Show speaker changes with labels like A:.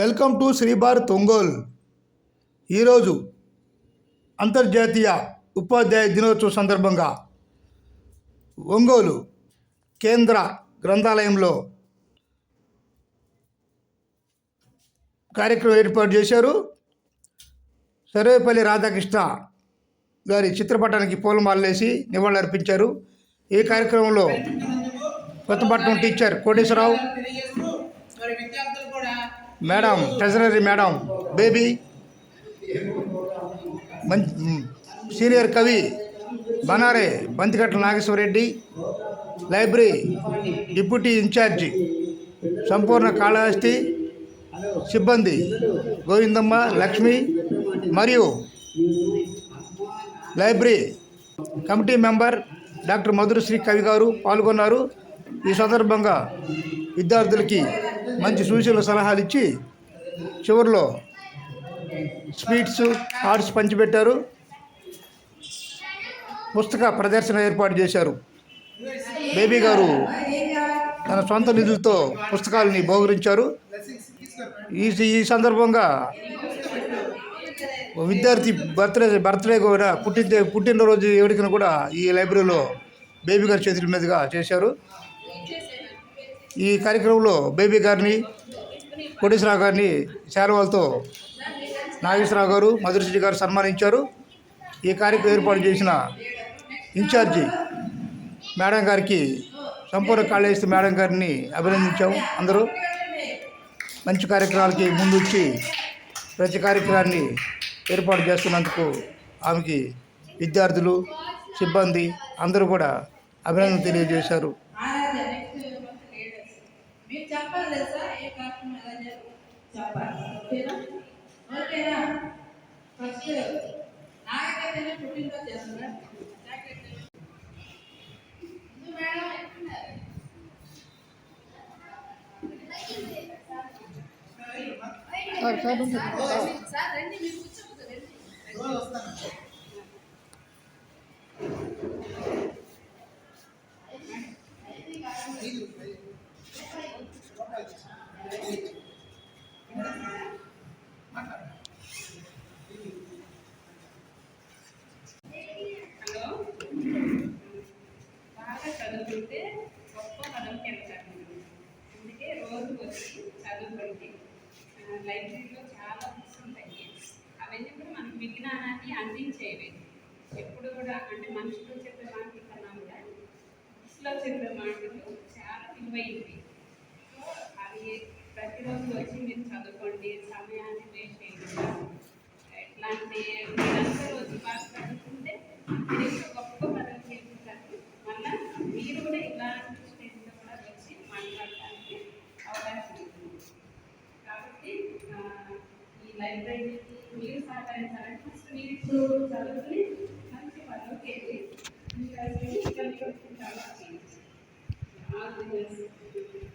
A: Welcome to Sribharat Ongole ఈరోజు అంతర్జాతీయ ఉపాధ్యాయ దినోత్సవం సందర్భంగా ఒంగోలు కేంద్ర గ్రంథాలయంలో కార్యక్రమం ఏర్పాటు చేశారు. సర్వేపల్లి రాధాకృష్ణ గారి చిత్రపటానికి పూలమాలలేసి నివాళులర్పించారు ఈ కార్యక్రమంలో
B: Kothapatnam teacher Koteswararao
A: madam treasury madam Baby మం సీనియర్ కవి బనారే Banthikatla Nageswarareddy library deputy incharge Sampoorna Kalahasti సిబ్బంది గోవిందమ్మ లక్ష్మి మరియు library committee member doctor Madhurasri కవి గారు పాల్గొన్నారు. ఈ సందర్భంగా విద్యార్థులకి మంచి సూచనలు సలహాలు ఇచ్చి చివరిలో స్వీట్స్ కార్డ్స్ పంచిపెట్టారు. పుస్తక ప్రదర్శన ఏర్పాటు చేశారు. బేబీ గారు తన సొంత నిధులతో పుస్తకాలని బహుకరించారు. ఈ ఈ సందర్భంగా విద్యార్థి బర్త్డే బర్త్డే కూడా పుట్టిన పుట్టినరోజు ఎవరికైనా కూడా ఈ లైబ్రరీలో బేబీ గారి చేతుల మీదుగా చేశారు. ఈ కార్యక్రమంలో బేబీ గారిని కోటేశ్వరరావు గారిని శారవాలతో నాగేశ్వరరావు గారు మధురశెట్టి గారు సన్మానించారు. ఈ కార్యక్రమం ఏర్పాటు చేసిన ఇన్ఛార్జి మేడం గారికి సంపూర్ణ కాళేశ్వరి మేడం గారిని అభినందించాము అందరూ. మంచి కార్యక్రమాలకి ముందుచ్చి ప్రతి కార్యక్రమాన్ని ఏర్పాటు చేస్తున్నందుకు ఆమెకి విద్యార్థులు సిబ్బంది అందరూ కూడా అభినందన తెలియజేశారు.
C: చెప్పాలి తెలుసా ఏ కార్యక్రమం ఎలా చేయాలో చెప్పాలి ఓకేనా ఓకేనా ఫస్ట్ నాగకైతేనే పుట్టినరోజు చేస్తున్నారు నాగకైతేనే ముందు మేడం ఎక్కడున్నారు? సార్ రండి మీరు కూర్చోవద్దు
D: చదివితే గొప్ప పదవికి వెళ్తారు అందుకే రోజు వచ్చి చదువుకోండి లైబ్రరీలో చాలా బుక్స్ ఉంటాయి. అవన్నీ కూడా మనకు విజ్ఞానాన్ని అందించేవి. ఎప్పుడు కూడా అంటే మనుషులు చెప్పే మాటలు కన్నా కూడా బుక్స్లో చెప్పే మాటలు చాలా విలువైనవి. సో అవి ప్రతిరోజు వచ్చి మీరు చదువుకోండి సమయాన్ని వేస్ట్ చేయండి ఎట్లాంటి మీరందరూ వచ్చి బాగా చదువుకుంటే మీరు ఇంకా గొప్ప పనులు చేసుకుంటారు మళ్ళా మీరు కూడా ఇలాంటి స్టేజ్లో కూడా వచ్చి మాట్లాడడానికి అవకాశం ఉంటుంది కాబట్టి ఆ, ఈ లైబ్రరీకి మీరు సహకరించాలంటే ఫస్ట్ మీరు ఇప్పుడు చదువుకుని మంచి పనులకి వెళ్ళి ఇంకా ఇక్కడ ఆల్ ది బెస్ట్